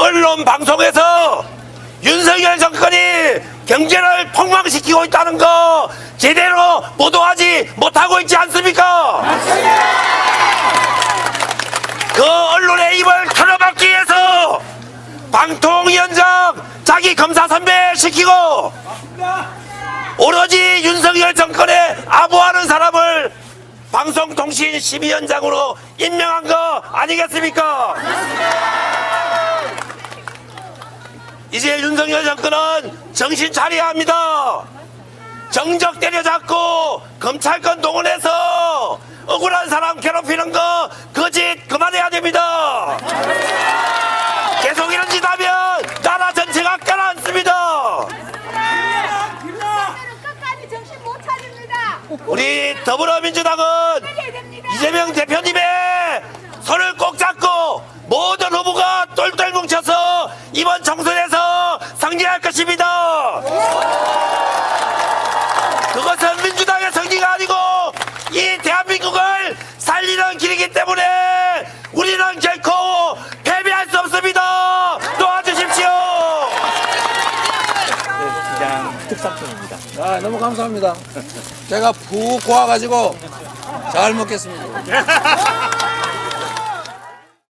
언론 방송에서 윤석열 정권이 경제를 폭망시키고 있다는 거 제대로 보도하지 못하고 있지 않습니까? 그 언론의 입을 털어막기 위해서 방통위원장 자기 검사 선배 시키고 오로지 윤석열 정권에 아부하는 사람을 방송통신심의위원장으로 임명한 거 아니겠습니까? 이제 윤석열 정권은 정신 차려야 합니다. 정적 때려잡고 검찰권 동원해서 억울한 사람 괴롭히는 거그짓 그만해야 됩니다. 계속 이런 짓 하면 나라 전체가 가라앉습니다. 우리 더불어민주당은. 이재명 대표님의 손을 꼭 잡고 모든 후보가 똘똘 뭉쳐서 이번 총선에서 승리할 것입니다. 그것은 민주당의 승리가 아니고 이 대한민국을 살리는 길이기 때문에 우리는 결코 패배할 수 없습니다. 도와주십시오. 시장 특산품입니다. 아, 너무 감사합니다. 제가 푹 고와가지고 잘 먹겠습니다.